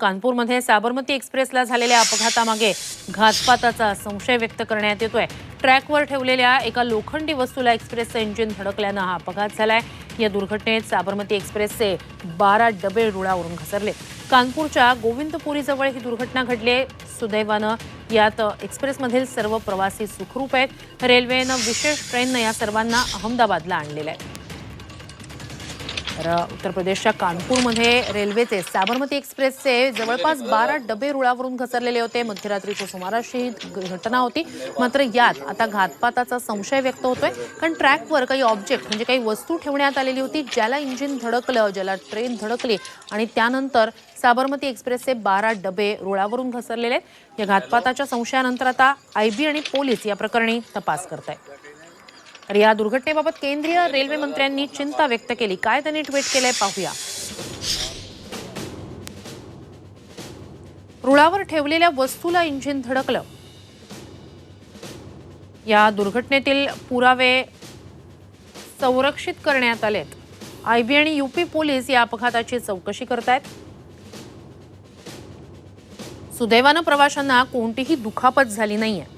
कानपूरमध्ये साबरमती एक्सप्रेसला झालेल्या अपघातामागे घातपाताचा संशय व्यक्त करण्यात येतोय. ट्रॅकवर ठेवलेल्या एका लोखंडी वस्तूला एक्सप्रेसचं इंजिन धडकल्यानं हा अपघात झालाय. या दुर्घटनेत साबरमती एक्सप्रेसचे बारा डबे रुळावरून घसरले. कानपूरच्या गोविंदपुरीजवळ ही दुर्घटना घडली सुदैवानं यात एक्सप्रेसमधील सर्व प्रवासी सुखरूप आहेत. रेल्वेनं विशेष ट्रेननं या सर्वांना अहमदाबादला आणलेलं आहे. तर उत्तर प्रदेशच्या कानपूरमध्ये रेल्वेचे साबरमती एक्सप्रेसचे जवळपास बारा डबे रुळावरून घसरलेले होते. मध्यरात्रीच्या सुमारास ही घटना होती. मात्र यात आता घातपाताचा संशय व्यक्त होतोय. कारण ट्रॅकवर काही ऑब्जेक्ट म्हणजे काही वस्तू ठेवण्यात आलेली होती ज्याला इंजिन धडकलं ज्याला ट्रेन धडकली आणि त्यानंतर साबरमती एक्सप्रेसचे बारा डबे रुळावरून घसरलेले आहेत. या घातपाताच्या संशयानंतर आता आयबी आणि पोलीस या प्रकरणी तपास करत आहेत तर या दुर्घटनेबाबत केंद्रीय रेल्वे मंत्र्यांनी चिंता व्यक्त केली. काय त्यांनी ट्विट केलंय पाहूया. रुळावर ठेवलेल्या वस्तूला इंजिन धडकलं. या दुर्घटनेतील पुरावे संरक्षित करण्यात आलेत. आयबी आणि युपी पोलीस या अपघाताची चौकशी करतायत. सुदैवानं प्रवाशांना कोणतीही दुखापत झाली नाहीये.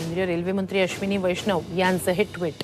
केंद्रीय रेल्वे मंत्री अश्विनी वैष्णव यांचं हे ट्विट.